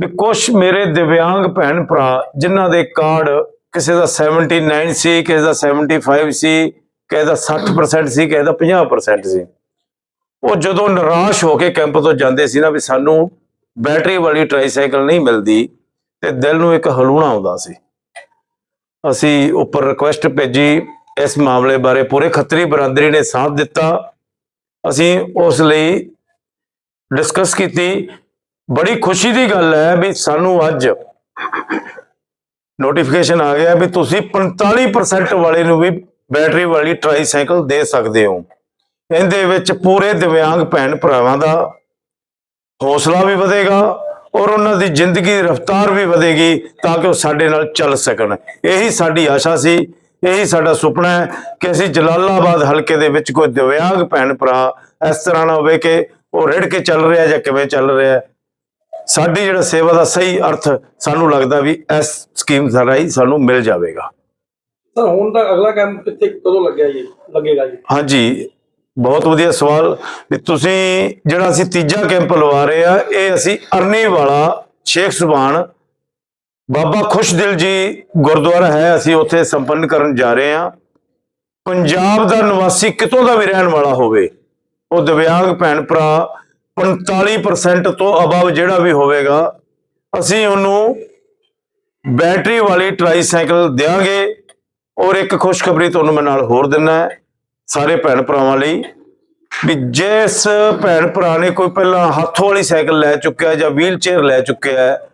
ਵੀ ਕੁਝ ਮੇਰੇ ਦਿਵਿਆਂਗ ਭੈਣ ਭਰਾ ਜਿਨ੍ਹਾਂ ਦੇ ਕਾਰਡ ਕਿਸੇ ਦਾ 79 ਸੀ, ਕਿਸੇ ਦਾ 75 ਸੀ, ਕਿਸੇ ਦਾ 60% ਸੀ, ਕਿਸੇ ਦਾ 50% ਸੀ। ਉਹ ਜਦੋਂ ਨਿਰਾਸ਼ ਹੋ ਕੇ ਕੈਂਪ ਤੋਂ ਜਾਂਦੇ ਸੀ ਨਾ ਵੀ ਸਾਨੂੰ ਬੈਟਰੀ ਵਾਲੀ ਟ੍ਰਾਈਸਾਈਕਲ ਨਹੀਂ ਮਿਲਦੀ ਤੇ ਦਿਲ ਨੂੰ ਇੱਕ ਹਲੂਣਾ ਆਉਂਦਾ ਸੀ। ਅਸੀਂ ਉੱਪਰ ਰਿਕੁਐਸਟ ਭੇਜੀ, ਇਸ ਮਾਮਲੇ ਬਾਰੇ ਪੂਰੇ ਖੱਤਰੀ ਬਰਾਦਰੀ ਨੇ ਸਾਥ ਦਿੱਤਾ। ਅਸੀਂ ਉਸ ਲਈ ਡਿਸਕਸ ਕੀਤੀ ਬੜੀ ਖੁਸ਼ੀ ਦੀ ਗੱਲ ਹੈ ਵੀ ਸਾਨੂੰ ਅੱਜ ਨੋਟੀਫਿਕੇਸ਼ਨ ਆ ਗਿਆ ਵੀ ਤੁਸੀਂ 45% ਵਾਲੇ ਨੂੰ ਵੀ ਬੈਟਰੀ ਵਾਲੀ ਟ੍ਰਾਈਸਾਈਕਲ ਦੇ ਸਕਦੇ ਹੋ। ਇਹਦੇ ਵਿੱਚ ਪੂਰੇ ਦਿਵਿਆਂਗ ਭੈਣ ਭਰਾਵਾਂ ਦਾ ਹੌਸਲਾ ਵੀ ਵਧੇਗਾ ਔਰ ਉਹਨਾਂ ਦੀ ਜ਼ਿੰਦਗੀ ਦੀ ਰਫ਼ਤਾਰ ਵੀ ਵਧੇਗੀ ਤਾਂ ਕਿ ਉਹ ਸਾਡੇ ਨਾਲ ਚੱਲ ਸਕਣ। ਇਹੀ ਸਾਡੀ ਆਸ਼ਾ ਸੀ, ਇਹੀ ਸਾਡਾ ਸੁਪਨਾ ਹੈ ਕਿ ਅਸੀਂ ਜਲਾਲਾਬਾਦ ਹਲਕੇ ਦੇ ਵਿੱਚ ਕੋਈ ਦਿਵਿਆਂਗ ਭੈਣ ਭਰਾ ਇਸ ਤਰ੍ਹਾਂ ਨਾ ਹੋਵੇ ਕਿ ਉਹ ਰਿੜ ਕੇ ਚੱਲ ਰਿਹਾ ਜਾਂ ਕਿਵੇਂ ਚੱਲ ਰਿਹਾ ਸਾਡੀ ਜਿਹੜਾ ਸੇਵਾ ਦਾ ਸਹੀ ਅਰਥ ਸਾਨੂੰ ਲੱਗਦਾ ਵੀ ਇਸ ਸਕੀਮ ਰਾਹੀਂ ਸਾਨੂੰ ਮਿਲ ਜਾਵੇਗਾ। ਸਰ ਹੁਣ ਦਾ ਅਗਲਾ ਕੈਂਪ ਕਿੱਥੇ ਕਦੋਂ ਲੱਗਿਆ ਜੀ? ਲੱਗੇਗਾ ਜੀ? ਹਾਂਜੀ ਬਹੁਤ ਵਧੀਆ ਸਵਾਲ। ਵੀ ਤੁਸੀਂ ਜਿਹੜਾ ਅਸੀਂ ਤੀਜਾ ਕੈਂਪ ਲਵਾ ਰਹੇ ਆ ਇਹ ਅਸੀਂ ਅਰਨੀ ਵਾਲਾ ਸ਼ੇਖ ਸੁਬਾਨ ਬਾਬਾ ਖੁਸ਼ਦਿਲ ਜੀ ਗੁਰਦੁਆਰਾ ਹੈ ਅਸੀਂ ਉੱਥੇ ਸੰਪੰਨ ਕਰਨ ਜਾ ਰਹੇ ਆ। ਪੰਜਾਬ ਦਾ ਨਿਵਾਸੀ ਕਿਤੋਂ ਦਾ ਵੀ ਰਹਿਣ ਵਾਲਾ ਹੋਵੇ ਉਹ ਦਿਵਿਆਂਗ ਭੈਣ ਭਰਾ 45% ਤੋਂ ਅਬਵ ਜਿਹੜਾ ਵੀ ਹੋਵੇਗਾ, ਅਸੀਂ ਉਹਨੂੰ ਬੈਟਰੀ ਵਾਲੀ ਟ੍ਰਾਈਸਾਈਕਲ ਦਿਆਂਗੇ ਔਰ ਇੱਕ ਖੁਸ਼ਖਬਰੀ ਤੁਹਾਨੂੰ ਮੈਂ ਨਾਲ ਹੋਰ ਦਿੰਨਾ ਹੈ ਸਾਰੇ ਭੈਣ ਭਰਾਵਾਂ ਲਈ ਵੀ ਜਿਸ ਭੈਣ ਭਰਾ ਨੇ ਕੋਈ ਪਹਿਲਾਂ ਹੱਥੋਂ ਵਾਲੀ ਸਾਈਕਲ ਲੈ ਚੁੱਕਿਆ ਜਾਂ ਵੀਲ ਚੇਅਰ ਲੈ ਚੁੱਕਿਆ ਹੈ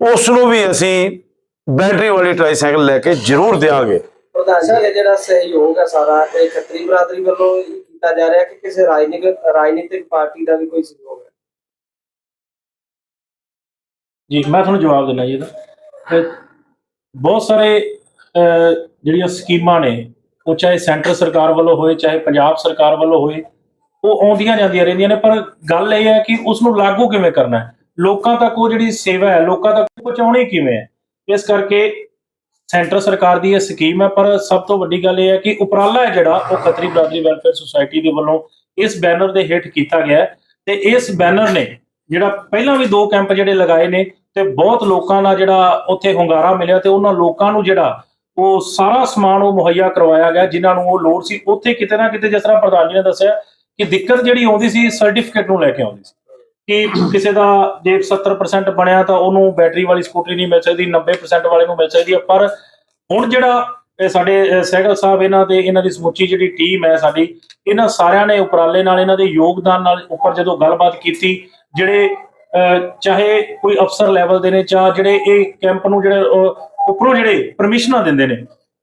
ਉਸ ਨੂੰ ਵੀ ਅਸੀਂ ਬੈਟਰੀ ਵਾਲੀ ਟ੍ਰਾਈਸਾਈਕਲ ਲੈ ਕੇ ਜ਼ਰੂਰ ਦੇਵਾਂਗੇ ਪ੍ਰਧਾਨ ਜਿਹੜਾ ਸਹਿਯੋਗ ਹੈ ਸਾਰਾ, ਇਹ ਖੱਤਰੀ ਬਰਾਦਰੀ ਵੱਲੋਂ ਕੀਤਾ ਜਾ ਰਿਹਾ ਕਿ ਕਿਸੇ ਰਾਜਨੀਤਿਕ ਰਾਜਨੀਤਿਕ ਪਾਰਟੀ ਦਾ ਵੀ ਕੋਈ ਸਹਿਯੋਗ ਹੈ? ਜੀ, ਮੈਂ ਤੁਹਾਨੂੰ ਜਵਾਬ ਦਿੰਦਾ ਜੀ ਇਹਦਾ। ਬਹੁਤ ਸਾਰੇ ਜਿਹੜੀਆਂ ਸਕੀਮਾਂ ਨੇ, ਉਹ ਚਾਹੇ ਸੈਂਟਰ ਸਰਕਾਰ ਵੱਲੋਂ ਹੋਏ, ਚਾਹੇ ਪੰਜਾਬ ਸਰਕਾਰ ਵੱਲੋਂ ਹੋਏ, ਉਹ ਆਉਂਦੀਆਂ ਜਾਂਦੀਆਂ ਰਹਿੰਦੀਆਂ ਨੇ, ਪਰ ਗੱਲ ਇਹ ਹੈ ਕਿ ਉਸ ਨੂੰ ਲਾਗੂ ਕਿਵੇਂ ਕਰਨਾ ਹੈ? ਲੋਕਾਂ ਤੱਕ ਉਹ ਜਿਹੜੀ ਸੇਵਾ ਹੈ, ਲੋਕਾਂ ਤੱਕ ਪਹੁੰਚਾਉਣੀ ਕਿਵੇਂ ਹੈ? ਇਸ ਕਰਕੇ ਸੈਂਟਰ ਸਰਕਾਰ ਦੀ ਇਹ ਸਕੀਮ ਹੈ, ਪਰ ਸਭ ਤੋਂ ਵੱਡੀ ਗੱਲ ਇਹ ਹੈ ਕਿ ਉਪਰਾਲਾ ਹੈ ਜਿਹੜਾ, ਉਹ ਖੱਤਰੀ ਬਰਾਦਰੀ ਵੈਲਫੇਅਰ ਸੁਸਾਇਟੀ ਦੇ ਵੱਲੋਂ ਇਸ ਬੈਨਰ ਦੇ ਹੇਠ ਕੀਤਾ ਗਿਆ ਹੈ ਤੇ ਇਸ ਬੈਨਰ ਨੇ ਜਿਹੜਾ ਪਹਿਲਾਂ ਵੀ ਦੋ ਕੈਂਪ ਜਿਹੜੇ ਲਗਾਏ ਨੇ ਤੇ ਬਹੁਤ ਲੋਕਾਂ ਦਾ ਜਿਹੜਾ ਉੱਥੇ ਹੁੰਗਾਰਾ ਮਿਲਿਆ ਤੇ ਉਹਨਾਂ ਲੋਕਾਂ ਨੂੰ ਜਿਹੜਾ ਉਹ ਸਾਰਾ ਸਮਾਨ ਉਹ ਮੁਹੱਈਆ ਕਰਵਾਇਆ ਗਿਆ, ਜਿਨ੍ਹਾਂ ਨੂੰ ਉਹ ਲੋੜ ਸੀ। ਉੱਥੇ ਕਿਤੇ ਨਾ ਕਿਤੇ ਜਿਸ ਤਰ੍ਹਾਂ ਪ੍ਰਧਾਨ ਜੀ ਨੇ ਦੱਸਿਆ ਕਿ ਦਿੱਕਤ ਜਿਹੜੀ ਆਉਂਦੀ ਸੀ, ਸਰਟੀਫਿਕੇਟ ਨੂੰ ਲੈ ਕੇ ਆਉਂਦੀ ਸੀ। ਕਿ ਕਿਸੇ ਦਾ ਜੇ 70% ਬਣਿਆ ਤਾਂ ਉਹਨੂੰ ਬੈਟਰੀ ਵਾਲੀ ਸਕੂਟਰੀ ਨਹੀਂ ਮਿਲ ਸਕਦੀ 90% ਵਾਲੇ ਨੂੰ ਮਿਲ ਸਕਦੀ ਹੈ ਪਰ ਹੁਣ ਜਿਹੜਾ ਇਹ ਸਾਡੇ ਸਹਿਗਲ ਸਾਹਿਬ ਇਹਨਾਂ ਦੇ, ਇਹਨਾਂ ਦੀ ਸਮੁੱਚੀ ਜਿਹੜੀ ਟੀਮ ਹੈ ਸਾਡੀ, ਇਹਨਾਂ ਸਾਰਿਆਂ ਨੇ ਉਪਰਾਲੇ ਨਾਲ, ਇਹਨਾਂ ਦੇ ਯੋਗਦਾਨ ਨਾਲ ਉੱਪਰ ਜਦੋਂ ਗੱਲਬਾਤ ਕੀਤੀ, ਜਿਹੜੇ ਚਾਹੇ ਕੋਈ ਅਫਸਰ ਲੈਵਲ ਦੇ ਨੇ ਚਾਹ ਜਿਹੜੇ ਇਹ ਕੈਂਪ ਨੂੰ ਜਿਹੜੇ ਉੱਪਰੋਂ ਜਿਹੜੇ ਪਰਮਿਸ਼ਨਾਂ ਦਿੰਦੇ ਨੇ,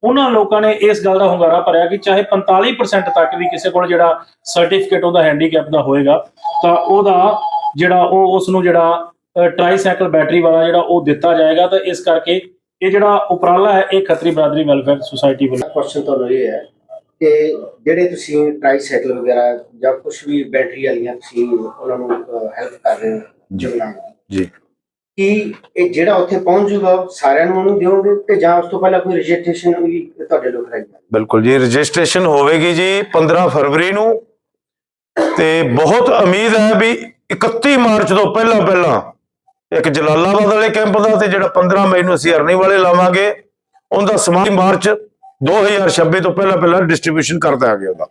ਉਹਨਾਂ ਲੋਕਾਂ ਨੇ ਇਸ ਗੱਲ ਦਾ ਹੁੰਗਾਰਾ ਭਰਿਆ ਕਿ ਚਾਹੇ 45% ਤੱਕ ਵੀ ਕਿਸੇ ਕੋਲ ਜਿਹੜਾ ਸਰਟੀਫਿਕੇਟ ਉਹਦਾ ਹੈਂਡੀਕੈਪ ਦਾ ਹੋਏਗਾ, ਤਾਂ ਉਹਦਾ ਜਿਹੜਾ ਉਹ ਉਸ ਨੂੰ ਜਿਹੜਾ ਟ੍ਰਾਈਸਾਈਕਲ ਬੈਟਰੀ ਵਾਲਾ ਜਿਹੜਾ ਉਹ ਦਿੱਤਾ ਜਾਏਗਾ ਤਾਂ ਇਸ ਕਰਕੇ ਇਹ ਜਿਹੜਾ ਉਪਰਾਲਾ ਹੈ ਇਹ ਖੱਤਰੀ ਬਰਾਦਰੀ ਵੈਲਫੇਅਰ ਸੁਸਾਇਟੀ ਵੱਲੋਂ। ਕੁਐਸਚਨ ਤੁਹਾਨੂੰ ਇਹ ਹੈ ਕਿ ਜਿਹੜੇ ਤੁਸੀਂ ਟ੍ਰਾਈਸਾਈਕਲ ਵਗੈਰਾ ਜਾਂ ਕੁਝ ਵੀ ਬੈਟਰੀ ਵਾਲੀਆਂ ਤੁਸੀਂ ਉਹਨਾਂ ਨੂੰ ਹੈਲਪ ਕਰ ਰਹੇ ਹੋ ਦੀ ਜੀ। ਕੀ ਇਹ ਜਿਹੜਾ ਉੱਥੇ ਪਹੁੰਚ ਜੂਗਾ ਸਾਰਿਆਂ ਨੂੰ ਉਹਨੂੰ ਦਿਓਗੇ ਤੇ ਜਾਂ ਉਸ ਤੋਂ ਪਹਿਲਾਂ ਕੋਈ ਰਜਿਸਟ੍ਰੇਸ਼ਨ ਵੀ ਤੁਹਾਡੇ ਲੋਕ ਜਾਵੇ ਬਿਲਕੁਲ ਜੀ ਰਜਿਸਟ੍ਰੇਸ਼ਨ ਹੋਵੇਗੀ ਜੀ 15 ਫਰਵਰੀ ਨੂੰ। ਤੇ ਬਹੁਤ ਉਮੀਦ ਹੈ ਵੀ 31 ਮਾਰਚ ਤੋਂ ਪਹਿਲਾਂ ਪਹਿਲਾਂ ਇੱਕ ਜਲਾਲਾਬਾਦ ਵਾਲੇ ਕੈਂਪ ਦਾ ਤੇ ਜਿਹੜਾ 15 ਮਈ ਨੂੰ ਅਸੀਂ ਅਰਨੀ ਵਾਲੇ ਲਾਵਾਂਗੇ ਉਹਦਾ ਸਮਾਂ ਮਾਰਚ 2026 ਤੋਂ ਪਹਿਲਾਂ ਪਹਿਲਾਂ ਡਿਸਟ੍ਰੀਬਿਊਸ਼ਨ ਕਰ ਦਿਆਂਗੇ ਉਹਦਾ।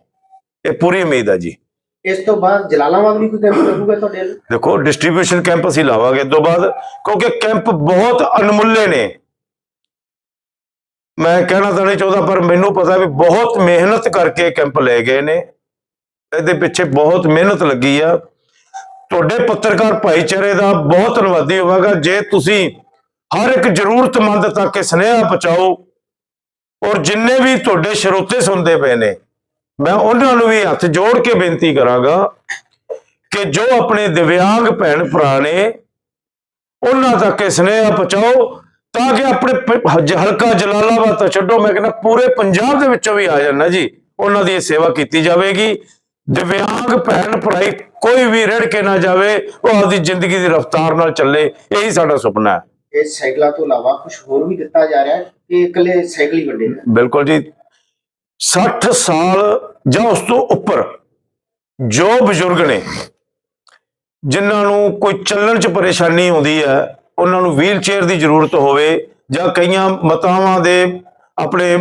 ਇਹ ਪੂਰੀ ਉਮੀਦ ਹੈ ਜੀ। ਇਸ ਤੋਂ ਬਾਅਦ ਜਲਾਲਾਬਾਦ ਵੀ ਕੋਈ ਕੈਂਪ ਲੱਗੂਗਾ ਤੁਹਾਡੇ? ਦੇਖੋ ਡਿਸਟ੍ਰੀਬਿਊਸ਼ਨ ਕੈਂਪ ਅਸੀਂ ਲਾਵਾਂਗੇ ਤੋਂ ਬਾਅਦ ਕਿਉਂਕਿ ਕੈਂਪ ਬਹੁਤ ਅਣਮੁੱਲੇ ਨੇ। ਮੈਂ ਕਹਿਣਾ ਤਾਂ ਨਹੀਂ ਚਾਹੁੰਦਾ ਪਰ ਮੈਨੂੰ ਪਤਾ ਵੀ ਬਹੁਤ ਮਿਹਨਤ ਕਰਕੇ ਕੈਂਪ ਲਏ ਗਏ ਨੇ। ਇਹਦੇ ਪਿੱਛੇ ਬਹੁਤ ਮਿਹਨਤ ਲੱਗੀ ਆ। ਤੁਹਾਡੇ ਪੱਤਰਕਾਰ ਭਾਈਚਾਰੇ ਦਾ ਬਹੁਤ ਧੰਨਵਾਦੀ ਹੋਵਾਂਗਾ। ਜੇ ਤੁਸੀਂ ਹਰ ਇੱਕ ਜ਼ਰੂਰਤਮੰਦ ਤੱਕ ਇਹ ਸੁਨੇਹਾ ਪਹੁੰਚਾਓ ਔਰ ਜਿੰਨੇ ਵੀ ਤੁਹਾਡੇ ਸਰੋਤੇ ਸੁਣਦੇ ਪਏ ਨੇ, ਮੈਂ ਉਹਨਾਂ ਨੂੰ ਵੀ ਹੱਥ ਜੋੜ ਕੇ ਬੇਨਤੀ ਕਰਾਂਗਾ ਕਿ ਜੋ ਆਪਣੇ ਦਿਵਿਆਂਗ ਭੈਣ ਭਰਾ ਨੇ, ਉਹਨਾਂ ਤੱਕ ਇਹ ਸੁਨੇਹਾ ਪਹੁੰਚਾਓ ਤਾਂ ਕਿ ਆਪਣੇ ਹਲਕਾ ਜਲਾਲਾਬਾਦ ਤਾਂ ਛੱਡੋ। ਮੈਂ ਕਹਿੰਦਾ ਪੂਰੇ ਪੰਜਾਬ ਦੇ ਵਿੱਚੋਂ ਵੀ ਆ ਜਾਣਾ ਜੀ। ਉਹਨਾਂ ਦੀ ਇਹ ਸੇਵਾ ਕੀਤੀ ਜਾਵੇਗੀ। ਦਿਵਿਆਂਗ ਭੈਣ ਭਰਾਈ ਕੋਈ ਵੀ ਰੜ ਕੇ ਨਾ ਜਾਵੇ ਉਹ ਆਪਦੀ ਜ਼ਿੰਦਗੀ ਦੀ ਰਫ਼ਤਾਰ ਨਾਲ ਚੱਲੇ ਇਹੀ ਸਾਡਾ ਸੁਪਨਾ ਹੈ। ਇਹ ਸਾਈਕਲਾਂ ਤੋਂ ਇਲਾਵਾ ਕੁਝ ਹੋਰ ਵੀ ਦਿੱਤਾ ਜਾ ਰਿਹਾ ਹੈ ਕਿ ਇਕੱਲੇ ਸਾਈਕਲ ਹੀ ਵੰਡੇ ਨੇ? ਬਿਲਕੁਲ ਜੀ। 60 ਸਾਲ ਜਾਂ ਉਸ ਤੋਂ ਉੱਪਰ ਜੋ ਬਜ਼ੁਰਗ ਨੇ ਜਿਨ੍ਹਾਂ ਨੂੰ ਕੋਈ ਚੱਲਣ 'ਚ ਪਰੇਸ਼ਾਨੀ ਆਉਂਦੀ ਹੈ ਉਹਨਾਂ ਨੂੰ ਵੀਲ ਚੇਅਰ ਦੀ ਜ਼ਰੂਰਤ ਹੋਵੇ ਜਾਂ ਕਈਆਂ ਮਾਤਾਵਾਂ ਦੇ ਆਪਣੇ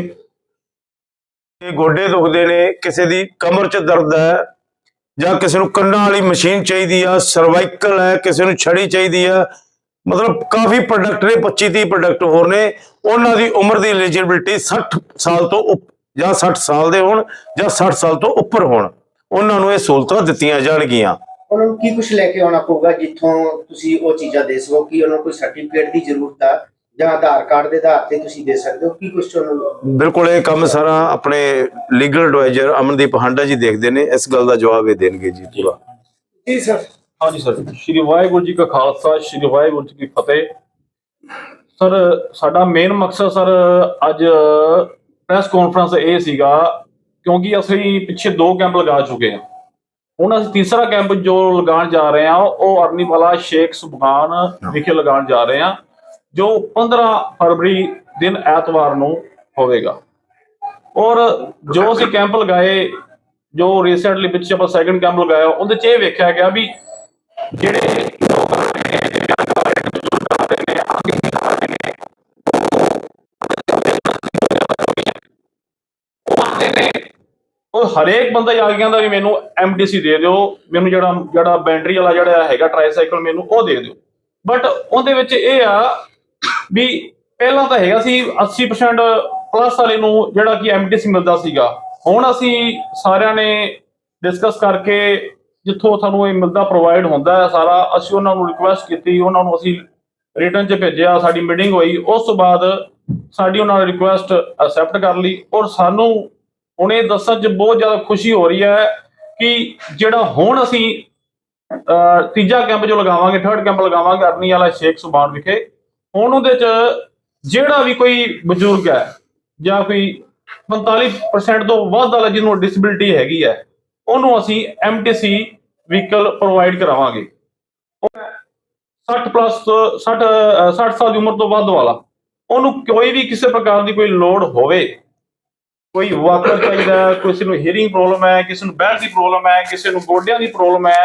ਇਹ ਗੋਡੇ ਦੁਖਦੇ ਨੇ, ਕਿਸੇ ਦੀ ਕਮਰ 'ਚ ਦਰਦ ਹੈ ਜਾਂ ਕਿਸੇ ਨੂੰ ਕੰਨਾਂ ਵਾਲੀ ਮਸ਼ੀਨ ਚਾਹੀਦੀ ਆ ਸਰਵਾਈਕਲ ਹੈ, ਕਿਸੇ ਨੂੰ ਛੜੀ ਚਾਹੀਦੀ ਆ, ਮਤਲਬ ਕਾਫੀ ਪ੍ਰੋਡਕਟ ਨੇ 25 30 ਪ੍ਰੋਡਕਟ ਹੋਰ ਨੇ, ਉਹਨਾਂ ਦੀ ਉਮਰ ਦੀ ਐਲੀਜੀਬਿਲਟੀ 60 ਸਾਲ ਤੋਂ ਉੱਪ- ਜਾਂ 60 ਸਾਲ ਦੇ ਹੋਣ ਜਾਂ 60 ਸਾਲ ਤੋਂ ਉੱਪਰ ਹੋਣ, ਉਹਨਾਂ ਨੂੰ ਇਹ ਸਹੂਲਤਾਂ ਦਿੱਤੀਆਂ ਜਾਣਗੀਆਂ। ਉਹਨਾਂ ਨੂੰ ਕੀ ਕੁਝ ਲੈ ਕੇ ਆਉਣਾ ਪਊਗਾ ਜਿੱਥੋਂ ਤੁਸੀਂ ਉਹ ਚੀਜ਼ਾਂ ਦੇ ਸਕੋ, ਕਿ ਉਹਨਾਂ ਨੂੰ ਕੋਈ ਸਰਟੀਫਿਕੇਟ ਦੀ ਜ਼ਰੂਰਤ ਆ? ਜਾਂ ਆਧਾਰ ਕਾਰਡ ਦੇ ਆਧਾਰ ਤੇ ਤੁਸੀਂ ਦੇ ਸਕਦੇ ਹੋ? ਕੀ ਕੁਝ ਉਹਨਾਂ ਨੂੰ ਬਿਲਕੁਲ ਇਹ ਕੰਮ ਸਾਰਾ ਆਪਣੇ ਲੀਗਲ ਐਡਵਾਈਜ਼ਰ ਅਮਨਦੀਪ ਹਾਂਡਾ ਜੀ ਦੇਖਦੇ ਨੇ। ਇਸ ਗੱਲ ਦਾ ਜਵਾਬ ਇਹ ਦੇਣਗੇ ਜੀ ਪੂਰਾ। ਜੀ ਸਰ ਹਾਂਜੀ ਸਰ ਸ਼੍ਰੀ ਵਾਹਿਗੁਰੂ ਜੀ ਕਾ ਖਾਲਸਾ ਸ਼੍ਰੀ ਵਾਹਿਗੁਰੂ ਜੀ ਕੀ ਫਤਿਹ। ਸਰ ਸਾਡਾ ਮੇਨ ਮਕਸਦ ਸਰ ਅੱਜ ਪ੍ਰੈਸ ਕਾਨਫਰੰਸ ਇਹ ਸੀਗਾ ਕਿਉਂਕਿ ਅਸੀਂ ਪਿੱਛੇ ਦੋ ਕੈਂਪ ਲਗਾ ਚੁੱਕੇ ਹਾਂ। ਹੁਣ ਅਸੀਂ ਤੀਸਰਾ ਕੈਂਪ ਜੋ ਲਗਾਉਣ ਜਾ ਰਹੇ ਹਾਂ ਉਹ ਅਰਨੀ ਵਾਲਾ ਸ਼ੇਖ ਸੁਬਹਾਨ ਵਿਖੇ ਲਗਾਉਣ ਜਾ ਰਹੇ ਹਾਂ। ਜੋ 15 ਫਰਵਰੀ ਦਿਨ ਐਤਵਾਰ ਨੂੰ ਹੋਵੇਗਾ। ਔਰ ਜੋ ਅਸੀਂ ਕੈਂਪ ਲਗਾਏ, ਜੋ ਰੀਸੈਂਟਲੀ ਵਿੱਚ ਆਪਾਂ ਸੈਕੰਡ ਕੈਂਪ ਲਗਾਇਆ, ਉਹਦੇ ਚ ਇਹ ਵੇਖਿਆ ਗਿਆ ਵੀ ਜਿਹੜੇ ਲੋਕ ਉਹ ਉਹ ਹਰੇਕ ਬੰਦਾ ਜਾ ਕੇ ਕਹਿੰਦਾ ਵੀ ਮੈਨੂੰ ਐਮਡੀਸੀ ਦੇ ਦਿਓ, ਮੈਨੂੰ ਜਿਹੜਾ ਜਿਹੜਾ ਬੈਟਰੀ ਵਾਲਾ ਜਿਹੜਾ ਹੈਗਾ ਟ੍ਰਾਈਸਾਈਕਲ ਮੈਨੂੰ ਉਹ ਦੇ ਦਿਓ। ਬਟ ਉਹਦੇ ਵਿੱਚ ਇਹ ਆ ਵੀ ਪਹਿਲਾਂ ਤਾਂ ਹੈਗਾ ਸੀ 80% ਪਲੱਸ ਵਾਲੇ ਨੂੰ ਜਿਹੜਾ ਕਿ ਐਮਡੀਸੀ ਮਿਲਦਾ ਸੀਗਾ। ਹੁਣ ਅਸੀਂ ਸਾਰਿਆਂ ਨੇ ਡਿਸਕਸ ਕਰਕੇ ਜਿੱਥੋਂ ਸਾਨੂੰ ਇਹ ਮਿਲਦਾ ਪ੍ਰੋਵਾਈਡ ਹੁੰਦਾ ਹੈ ਸਾਰਾ, ਅਸੀਂ ਉਹਨਾਂ ਨੂੰ ਰਿਕੁਐਸਟ ਕੀਤੀ, ਉਹਨਾਂ ਨੂੰ ਅਸੀਂ ਰਿਟਰਨ 'ਚ ਭੇਜਿਆ, ਸਾਡੀ ਮੀਟਿੰਗ ਹੋਈ। ਉਸ ਤੋਂ ਬਾਅਦ ਸਾਡੀ ਉਹਨਾਂ ਨੇ ਰਿਕੁਐਸਟ ਐਕਸੈਪਟ ਕਰ ਲਈ ਔਰ ਸਾਨੂੰ ਹੁਣ ਇਹ ਦੱਸਣ 'ਚ ਬਹੁਤ ਜ਼ਿਆਦਾ ਖੁਸ਼ੀ ਹੋ ਰਹੀ ਹੈ ਕਿ ਜਿਹੜਾ ਹੁਣ ਅਸੀਂ ਤੀਜਾ ਕੈਂਪ ਜੋ ਲਗਾਵਾਂਗੇ ਥਰਡ ਕੈਂਪ ਲਗਾਵਾਂਗੇ ਅਰਨੀ ਵਾਲਾ ਸ਼ੇਖ ਸੁਬਾਨ ਵਿਖੇ ਹੁਣ ਉਹਦੇ 'ਚ ਜਿਹੜਾ ਵੀ ਕੋਈ ਬਜ਼ੁਰਗ ਹੈ ਜਾਂ ਕੋਈ 45% ਤੋਂ ਵੱਧ ਵਾਲਾ ਜਿਹਨੂੰ ਡਿਸੇਬਿਲਿਟੀ ਹੈਗੀ ਹੈ, ਉਹਨੂੰ ਅਸੀਂ ਐਮਟੀਸੀ ਵਹੀਕਲ ਪ੍ਰੋਵਾਈਡ ਕਰਾਵਾਂਗੇ। 60 ਪਲੱਸ 60 ਅਹ 60 ਸਾਲ ਦੀ ਉਮਰ ਤੋਂ ਵੱਧ ਵਾਲਾ, ਉਹਨੂੰ ਕੋਈ ਵੀ ਕਿਸੇ ਪ੍ਰਕਾਰ ਦੀ ਕੋਈ ਲੋੜ ਹੋਵੇ, ਕੋਈ ਵਾਕਰ ਚਾਹੀਦਾ, ਕਿਸੇ ਨੂੰ ਹੀਰਿੰਗ ਪ੍ਰੋਬਲਮ ਹੈ, ਕਿਸੇ ਨੂੰ ਬੈਕ ਦੀ ਪ੍ਰੋਬਲਮ ਹੈ, ਕਿਸੇ ਨੂੰ ਗੋਡਿਆਂ ਦੀ ਪ੍ਰੋਬਲਮ ਹੈ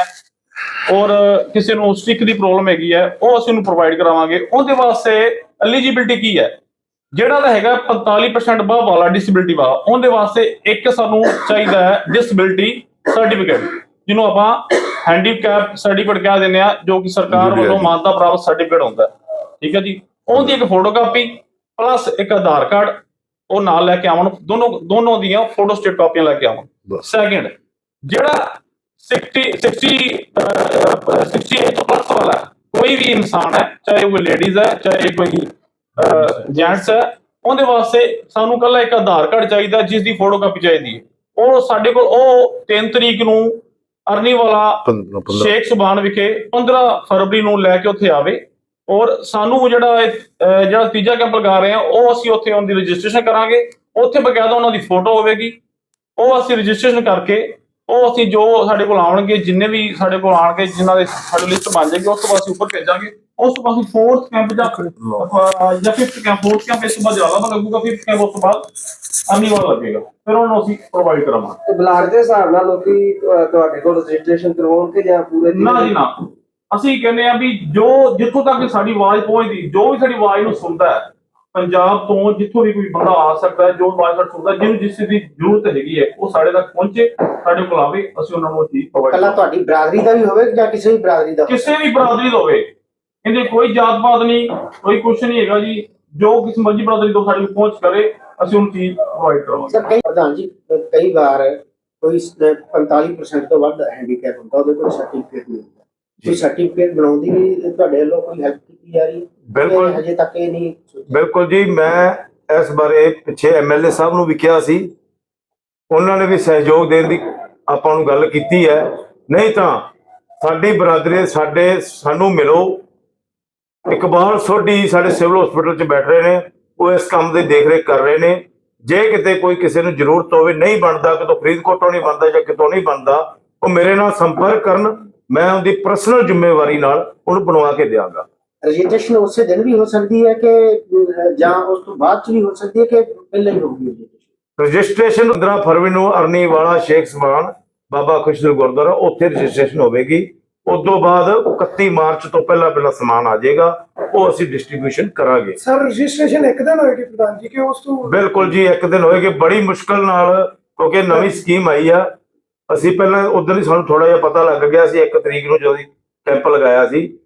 ਔਰ ਕਿਸੇ ਨੂੰ ਸਟਿਕ ਦੀ ਪ੍ਰੋਬਲਮ ਹੈਗੀ ਹੈ ਉਹ ਅਸੀਂ ਉਹਨੂੰ ਪ੍ਰੋਵਾਈਡ ਕਰਾਵਾਂਗੇ। ਉਹਦੇ ਵਾਸਤੇ ਐਲੀਜੀਬਿਲਟੀ ਕੀ ਹੈ? ਜਿਹੜਾ ਤਾਂ ਹੈਗਾ 45% ਬਾਅਦ ਵਾਲਾ ਡਿਸੇਬਿਲਟੀ ਵਾਲਾ ਉਹਦੇ ਵਾਸਤੇ ਇੱਕ ਸਾਨੂੰ ਚਾਹੀਦਾ ਹੈ ਡਿਸੇਬਿਲਟੀ ਸਰਟੀਫਿਕੇਟ ਜਿਹਨੂੰ ਆਪਾਂ ਹੈਂਡੀਕੈਪ ਸਰਟੀਫਿਕੇਟ ਕਹਿ ਦਿੰਦੇ ਆ ਜੋ ਕਿ ਸਰਕਾਰ ਵੱਲੋਂ ਮਾਨਤਾ ਪ੍ਰਾਪਤ ਸਰਟੀਫਿਕੇਟ ਹੁੰਦਾ। ਠੀਕ ਹੈ ਜੀ? ਉਹਦੀ ਇੱਕ ਫੋਟੋਕਾਪੀ ਪਲੱਸ ਇੱਕ ਆਧਾਰ ਕਾਰਡ ਉਹ ਨਾਲ ਲੈ ਕੇ ਆਵਣ ਦੋਨੋਂ ਦੋਨੋਂ ਦੀਆਂ ਫੋਟੋ ਸਟੇਟ ਕਾਪੀਆਂ ਲੈ ਕੇ ਆਵਣ। ਸੈਕਿੰਡ ਜਿਹੜਾ 60 60 ਅਹ, 68 ਤੋਂ ਪਲੱਸ ਵਾਲਾ ਹੈ, ਕੋਈ ਵੀ ਇਨਸਾਨ ਹੈ ਚਾਹੇ ਉਹ ਲੇਡੀਜ਼ ਹੈ ਚਾਹੇ ਕੋਈ ਜੈਂਟਸ ਹੈ ਉਹਦੇ ਵਾਸਤੇ ਸਾਨੂੰ ਕੱਲਾ ਇੱਕ ਆਧਾਰ ਕਾਰਡ ਚਾਹੀਦਾ ਜਿਸ ਦੀ ਫੋਟੋਕਾਪੀ ਚਾਹੀਦੀ ਹੈ। ਉਹ ਸਾਡੇ ਕੋਲ ਉਹ 3 ਤਰੀਕ ਨੂੰ ਅਰਨੀ ਵਾਲਾ 15 ਸ਼ੇਖ ਸੁਬਾਨ ਵਿਖੇ 15 ਫਰਵਰੀ ਨੂੰ ਲੈ ਕੇ ਉੱਥੇ ਆਵੇ। ਔਰ ਸਾਨੂੰ ਜਿਹੜਾ ਜਿਹੜਾ ਤੀਜਾ ਕੈਂਪ ਲਗਾ ਰਹੇ ਆ ਉਹ ਅਸੀਂ ਉੱਥੇ ਉਹਦੀ ਰਜਿਸਟ੍ਰੇਸ਼ਨ ਕਰਾਂਗੇ। ਉੱਥੇ ਬਕਾਇਦਾ ਉਹਨਾਂ ਦੀ ਫੋਟੋ ਹੋਵੇਗੀ। ਉਹ ਅਸੀਂ ਰਜਿਸਟ੍ਰੇਸ਼ਨ ਕਰਕੇ ਉਹ ਅਸੀਂ ਜੋ ਸਾਡੇ ਕੋਲ ਆਉਣਗੇ ਜਿੰਨੇ ਵੀ ਸਾਡੇ ਕੋਲ ਆਣਗੇ ਜਿਨ੍ਹਾਂ ਦੇ ਸਾਡੀ ਲਿਸਟ ਬਣ ਜਾਏਗੀ ਉਸ ਤੋਂ ਬਾਅਦ ਅਸੀਂ ਉੱਪਰ ਭੇਜਾਂਗੇ। ਉਸ ਤੋਂ ਬਾਅਦ ਅਸੀਂ ਫੋਰਥ ਕੈਂਪ ਜਾਂ ਜਾਂ ਫਿਫਥ ਕੈਂਪ ਫੋਰਥ ਕੈਂਪ ਇਸ ਤੋਂ ਬਾਅਦ ਜ਼ਿਆਦਾ ਲੱਗੂਗਾ ਫਿਫਥ ਕੈਂਪ ਉਸ ਤੋਂ ਬਾਅਦ ਅਨੀ ਵਾਲਾ ਲੱਗੇਗਾ। ਫਿਰ ਉਹਨਾਂ ਨੂੰ ਅਸੀਂ ਪ੍ਰੋਵਾਈਡ ਕਰਾਵਾਂਗੇ ਤੇ ਬਲਾਕ ਦੇ ਹਿਸਾਬ ਨਾਲ ਲੋਕੀ ਤੁਹਾਡੇ ਕੋਲ ਰਜਿਸਟ੍ਰੇਸ਼ਨ ਕਰਵਾਉਣਗੇ ਜਾਂ ਪੂਰੇ ਨਾ ਜੀ ਨਾ। ਅਸੀਂ ਕਹਿੰਦੇ ਆ ਵੀ ਜੋ ਜਿੱਥੋਂ ਤੱਕ ਸਾਡੀ ਆਵਾਜ਼ ਪਹੁੰਚਦੀ ਜੋ ਵੀ ਸਾਡੀ ਆਵਾਜ਼ ਨੂੰ ਸੁਣਦਾ ਹੈ ਪੰਜਾਬ ਤੋਂ ਜਿੱਥੋਂ ਵੀ ਕੋਈ ਬੰਦਾ ਆ ਸਕਦਾ ਹੈ ਜੋ ਸਾਡੀ ਸੁਣਦਾ ਜਿਹਨੂੰ ਜਿਸ ਦੀ ਜ਼ਰੂਰਤ ਹੈਗੀ ਹੈ ਉਹ ਸਾਡੇ ਤੱਕ ਪਹੁੰਚੇ ਸਾਡੇ ਕੋਲ ਆਵੇ ਅਸੀਂ ਉਹਨਾਂ ਨੂੰ ਚੀਜ਼ ਕੱਲਾ ਪ੍ਰੋਵਾਈਡ ਤੁਹਾਡੀ ਬਰਾਦਰੀ ਦਾ ਵੀ ਹੋਵੇ ਜਾਂ ਕਿਸੇ ਵੀ ਬਰਾਦਰੀ ਦਾ? ਕਿਸੇ ਵੀ ਬਰਾਦਰੀ ਦਾ ਹੋਵੇ। ਇਹਦੇ ਕੋਈ ਜਾਤ ਪਾਤ ਨਹੀਂ ਕੋਈ ਕੁਛ ਨਹੀਂ ਹੈਗਾ ਜੀ। ਜੋ ਕਿਸੇ ਮਰਜ਼ੀ ਬਰਾਦਰੀ ਤੋਂ ਸਾਡੇ ਕੋਲ ਪਹੁੰਚ ਕਰੇ ਅਸੀਂ ਉਹਨੂੰ ਚੀਜ਼ ਪ੍ਰੋਵਾਈਡ ਕਰਾਵਾਂਗੇ ਸਰ ਕਈ ਪ੍ਰਧਾਨ ਜੀ ਕਈ ਵਾਰ ਕੋਈ ਸ- 45% ਤੋਂ ਵੱਧ ਹੈਂਡੀਕੈਪ ਹੁੰਦਾ ਉਹਦੇ ਕੋਲ ਸਰਟੀਫਿਕੇਟ ਨਹੀਂ ਹੁੰਦਾ। ਕੋਈ ਸਰਟੀਫਿਕੇਟ ਬਣਾਉਣ ਦੀ ਵੀ ਤੁਹਾਡੇ ਵੱਲੋਂ ਕੋਈ ਹੈਲਪ ਕੀਤੀ ਜਾ ਰਹੀ? ਹੈ ਬਿਲਕੁਲ। ਹਜੇ ਤੱਕ ਇਹ ਨਹੀਂ। ਬਿਲਕੁਲ ਜੀ ਮੈਂ ਇਸ ਬਾਰੇ ਪਿੱਛੇ ਐਮਐਲਏ ਸਾਹਿਬ ਨੂੰ ਵੀ ਕਿਹਾ ਸੀ। ਉਹਨਾਂ ਨੇ ਵੀ ਸਹਿਯੋਗ ਦੇਣ ਦੀ ਆਪਾਂ ਨੂੰ ਗੱਲ ਕੀਤੀ ਹੈ। ਨਹੀਂ ਤਾਂ ਸਾਡੀ ਬਰਾਦਰੀ ਸਾਡੇ ਸਾਨੂੰ ਮਿਲੋ। ਇਕਬਾਲ ਸੋਢੀ ਸਾਡੇ ਸਿਵਲ ਹਸਪੀਟਲ 'ਚ ਬੈਠ ਰਹੇ ਨੇ ਉਹ ਇਸ ਕੰਮ ਦੀ ਦੇਖਰੇਖ ਕਰ ਰਹੇ ਨੇ। ਜੇ ਕਿਤੇ ਕੋਈ ਕਿਸੇ ਨੂੰ ਜ਼ਰੂਰਤ ਹੋਵੇ ਨਹੀਂ ਬਣਦਾ ਕਿਤੋਂ ਫਰੀਦਕੋਟੋਂ ਨਹੀਂ ਬਣਦਾ ਜਾਂ ਕਿਤੋਂ ਨਹੀਂ ਬਣਦਾ ਉਹ ਮੇਰੇ ਨਾਲ ਸੰਪਰਕ ਕਰਨ। ਮੈਂ ਉਹਦੀ ਪਰਸਨਲ ਜ਼ਿੰਮੇਵਾਰੀ ਨਾਲ ਉਹਨੂੰ ਬਣਵਾ ਕੇ ਦਿਆਂਗਾ। ਰਜਿਸਟ੍ਰੇਸ਼ਨ ਉਸੇ ਦਿਨ ਵੀ ਹੋ ਸਕਦੀ ਹੈ ਕਿ ਜਾਂ ਉਸ ਤੋਂ ਬਾਅਦ ਚ ਵੀ ਹੋ ਸਕਦੀ ਹੈ ਕਿ ਪਹਿਲਾਂ ਹੀ ਹੋਊਗੀ ਰਜਿਸਟ੍ਰੇਸ਼ਨ 15 ਫਰਵਰੀ ਨੂੰ ਅਰਨੀ ਵਾਲਾ ਸ਼ੇਖ ਸਮਾਨ ਬਾਬਾ ਖੁਸ਼ਦਲ ਗੁਰਦੁਆਰਾ ਉੱਥੇ ਰਜਿਸਟ੍ਰੇਸ਼ਨ ਹੋਵੇਗੀ। ਉਸ ਤੋਂ ਬਾਅਦ 31 ਮਾਰਚ ਤੋਂ ਪਹਿਲਾਂ ਪਹਿਲਾਂ ਸਮਾਨ ਆ ਜਾਏਗਾ ਉਹ ਅਸੀਂ ਡਿਸਟ੍ਰੀਬਿਊਸ਼ਨ ਕਰਾਂਗੇ। ਸਰ ਰਜਿਸਟ੍ਰੇਸ਼ਨ ਇੱਕ ਦਿਨ ਹੋਏਗੀ ਪ੍ਰਧਾਨ ਜੀ ਕਿ ਉਸ ਤੋਂ ਬਿਲਕੁਲ ਜੀ ਇੱਕ ਦਿਨ ਹੋਏਗੇ। ਬੜੀ ਮੁਸ਼ਕਲ ਨਾਲ ਕਿਉਂਕਿ ਨਵੀਂ ਸਕੀਮ ਆਈ ਆ ਅਸੀਂ ਪਹਿਲਾਂ ਉਦੋਂ ਹੀ ਸਾਨੂੰ ਥੋੜਾ ਜਿਹਾ ਪਤਾ ਲੱਗ ਗਿਆ ਸੀ, ਇੱਕ ਤਰੀਕ ਨੂੰ ਜਦੋਂ ਕੈਂਪ ਲਗਾਇਆ ਸੀ।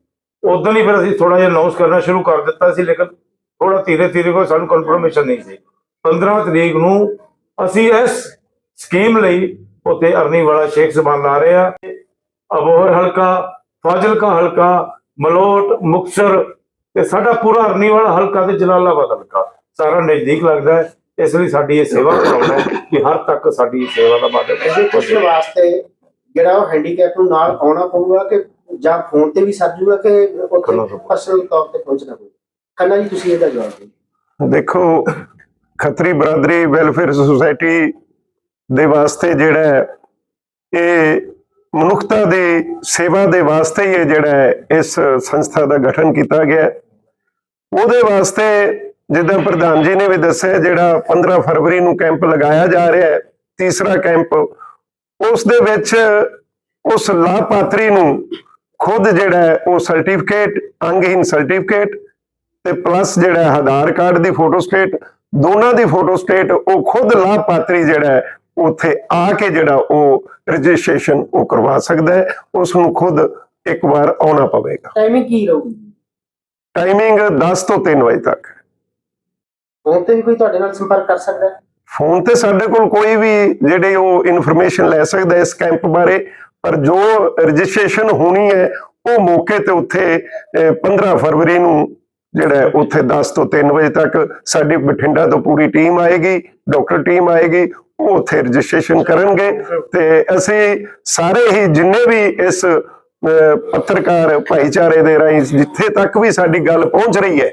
ਉਦੋਂ ਹੀ ਫਿਰ ਅਸੀਂ ਥੋੜਾ ਜਿਹਾ ਅਨਾਉਂਸ ਕਰਨਾ ਸ਼ੁਰੂ ਕਰ ਦਿੱਤਾ ਸੀ, ਲੇਕਿਨ ਥੋੜਾ ਧੀਰੇ ਧੀਰੇ ਕੋਈ ਸਾਨੂੰ ਕਨਫਰਮੇਸ਼ਨ ਨਹੀਂ ਸੀ। 15 ਤਰੀਕ ਨੂੰ ਅਸੀਂ ਇਸ ਸਕੀਮ ਲਈ ਉੱਥੇ ਅਰਨੀ ਵਾਲਾ ਸ਼ੇਖ ਜ਼ਬਾਨ ਲਾ ਰਹੇ ਆ ਅਬੋਹਰ ਹਲਕਾ, ਫਾਜ਼ਿਲਕਾ ਹਲਕਾ, ਮਲੋਟ ਮੁਕਸਰ ਤੇ ਸਾਡਾ ਪੂਰਾ ਅਰਨੀ ਵਾਲਾ ਹਲਕਾ ਤੇ ਜਲਾਲਾਬਾਦ ਹਲਕਾ। ਸਾਰਾ ਨਜ਼ਦੀਕ ਲੱਗਦਾ ਹੈ। ਇਸ ਲਈ ਸਾਡੀ ਇਹ ਸੇਵਾ ਕਰਾਉਣਾ ਕਿ ਹਰ ਤੱਕ ਸਾਡੀ ਸੇਵਾ ਦਾ ਮਾਧਿਅਮ ਇਹਦੇ ਪੁੱਛਣ ਵਾਸਤੇ ਜਿਹੜਾ ਉਹ ਹੈਂਡੀਕੈਪ ਨੂੰ ਨਾਲ ਆਉਣਾ ਪਊਗਾ ਕਿ ਜਾਂ ਫੋਨ ਤੇ ਵੀ ਜੂਗਾ ਕਿ ਉੱਥੇ। ਪਰਸਨਲ ਤੌਰ ਤੇ ਪਹੁੰਚਣਾ ਪਊਗਾ ਖੰਨਾ ਜੀ ਤੁਸੀਂ ਇਹਦਾ ਜਵਾਬ ਦਿਓ ਦੇਖੋ ਖੱਤਰੀ ਬਰਾਦਰੀ ਵੈਲਫੇਅਰ ਸੁਸਾਇਟੀ ਦੇ ਵਾਸਤੇ ਜਿਹੜਾ ਇਹ ਮਨੁੱਖਤਾ ਦੀ ਸੇਵਾ ਦੇ ਵਾਸਤੇ ਹੀ ਇਹ ਜਿਹੜਾ ਹੈ, ਇਸ ਸੰਸਥਾ ਦਾ ਗਠਨ ਕੀਤਾ ਗਿਆ। ਉਹਦੇ ਵਾਸਤੇ ਜਿੱਦਾਂ ਪ੍ਰਧਾਨ ਜੀ ਨੇ ਵੀ ਦੱਸਿਆ ਜਿਹੜਾ 15 ਫਰਵਰੀ ਨੂੰ ਕੈਂਪ ਲਗਾਇਆ ਜਾ ਰਿਹਾ ਹੈ ਤੀਸਰਾ ਕੈਂਪ ਉਸ ਦੇ ਵਿੱਚ ਉਸ ਲਾਭਪਾਤਰੀ ਨੂੰ ਖੁਦ ਜਿਹੜਾ ਉਹ ਸਰਟੀਫਿਕੇਟ ਅੰਗਹੀਨ ਸਰਟੀਫਿਕੇਟ ਤੇ ਪਲੱਸ ਜਿਹੜਾ ਆਧਾਰ ਕਾਰਡ ਦੀ ਫੋਟੋ ਸਟੇਟ ਦੋਨਾਂ ਦੀ ਫੋਟੋ ਸਟੇਟ ਉਹ ਖੁਦ ਲਾਭਪਾਤਰੀ ਜਿਹੜਾ ਉੱਥੇ ਆ ਕੇ ਜਿਹੜਾ ਉਹ ਰਜਿਸਟ੍ਰੇਸ਼ਨ ਉਹ ਕਰਵਾ ਸਕਦਾ ਹੈ ਉਸ ਨੂੰ ਖੁਦ ਇੱਕ ਵਾਰ ਆਉਣਾ ਪਵੇਗਾ। ਟਾਈਮਿੰਗ ਕੀ ਰਹੂਗੀ? ਟਾਈਮਿੰਗ 10 ਤੋਂ 3 ਵਜੇ ਤੱਕ। ਫੋਨ ਤੇ ਵੀ ਕੋਈ ਤੁਹਾਡੇ ਨਾਲ ਸੰਪਰਕ ਕਰ ਸਕਦਾ? ਹੈ ਫੋਨ ਤੇ ਸਾਡੇ ਕੋਲ ਕੋਈ ਵੀ ਜਿਹੜੇ ਉਹ ਇਨਫੋਰਮੇਸ਼ਨ ਲੈ ਸਕਦਾ ਇਸ ਕੈਂਪ ਬਾਰੇ, ਪਰ ਜੋ ਰਜਿਸਟ੍ਰੇਸ਼ਨ ਹੋਣੀ ਹੈ, ਉਹ ਮੌਕੇ ਤੇ ਉੱਥੇ 15 ਫਰਵਰੀ ਨੂੰ ਜਿਹੜਾ ਉੱਥੇ 10 ਤੋਂ 3 ਵਜੇ ਤੱਕ ਸਾਡੀ ਬਠਿੰਡਾ ਤੋਂ ਪੂਰੀ ਟੀਮ ਆਏਗੀ ਡਾਕਟਰ ਟੀਮ ਆਏਗੀ, ਉਹ ਉੱਥੇ ਰਜਿਸਟ੍ਰੇਸ਼ਨ ਕਰਨਗੇ ਤੇ ਅਸੀਂ ਸਾਰੇ ਹੀ ਜਿੰਨੇ ਵੀ ਇਸ ਪੱਤਰਕਾਰ ਭਾਈਚਾਰੇ ਦੇ ਰਾਹੀਂ ਜਿੱਥੇ ਤੱਕ ਵੀ ਸਾਡੀ ਗੱਲ ਪਹੁੰਚ ਰਹੀ ਹੈ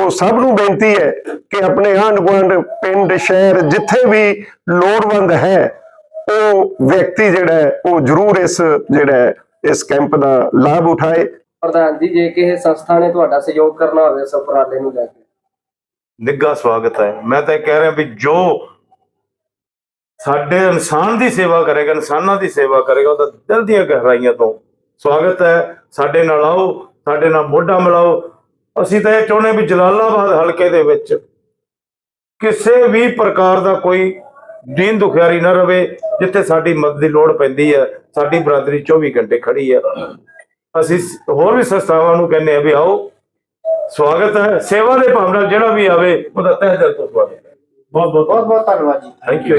ਉਹ ਸਭ ਨੂੰ ਬੇਨਤੀ ਹੈ ਕਿ ਆਪਣੇ ਆਂਢ ਗੁਆਂਢ ਪਿੰਡ ਸ਼ਹਿਰ ਜਿੱਥੇ ਵੀ ਲੋੜਵੰਦ ਹੈ ਉਹ ਵਿਅਕਤੀ ਜਿਹੜਾ ਹੈ ਉਹ ਜ਼ਰੂਰ ਇਸ ਜਿਹੜਾ ਇਸ ਕੈਂਪ ਦਾ ਲਾਭ ਉਠਾਏ। ਪ੍ਰਧਾਨ ਜੀ ਜੇ ਕਿਸੇ ਸੰਸਥਾ ਨੇ ਤੁਹਾਡਾ ਸਹਿਯੋਗ ਕਰਨਾ ਹੋਵੇ ਇਸ ਉਪਰਾਲੇ ਨੂੰ ਲੈ ਕੇ। ਨਿੱਘਾ ਸਵਾਗਤ ਹੈ। ਮੈਂ ਤਾਂ ਇਹ ਕਹਿ ਰਿਹਾ ਵੀ ਜੋ ਸਾਡੇ ਇਨਸਾਨ ਦੀ ਸੇਵਾ ਕਰੇਗਾ ਇਨਸਾਨਾਂ ਦੀ ਸੇਵਾ ਕਰੇਗਾ ਉਹਦਾ ਦਿਲ ਦੀਆਂ ਗਹਿਰਾਈਆਂ ਤੋਂ ਸਵਾਗਤ ਹੈ। ਸਾਡੇ ਨਾਲ ਆਓ ਸਾਡੇ ਨਾਲ ਮੋਢਾ ਮਿਲਾਓ ਅਸੀਂ ਤਾਂ ਇਹ ਚਾਹੁੰਦੇ ਵੀ ਜਲਾਲਾਬਾਦ ਹਲਕੇ ਦੇ ਵਿੱਚ ਕਿਸੇ ਵੀ ਪ੍ਰਕਾਰ ਦਾ ਕੋਈ ਦੀਨ ਦੁਖਿਆਰੀ ਨਾ ਰਵੇ ਜਿੱਥੇ ਸਾਡੀ ਮਦਦ ਦੀ ਲੋੜ ਪੈਂਦੀ ਹੈ ਸਾਡੀ ਬਰਾਦਰੀ 24 ਘੰਟੇ ਖੜੀ ਹੈ। ਅਸੀਂ ਹੋਰ ਵੀ ਸੰਸਥਾਵਾਂ ਨੂੰ ਕਹਿੰਦੇ ਆ ਵੀ ਆਓ ਸਵਾਗਤ ਹੈ। ਸੇਵਾ ਦੇ ਭਾਵ ਨਾਲ ਜਿਹੜਾ ਵੀ ਆਵੇ ਉਹਦਾ ਤਹਿ ਦਿਲ ਤੋਂ ਸਵਾਗਤ ਹੈ। ਬਹੁਤ ਬਹੁਤ ਬਹੁਤ ਬਹੁਤ ਧੰਨਵਾਦ ਜੀ। Thank you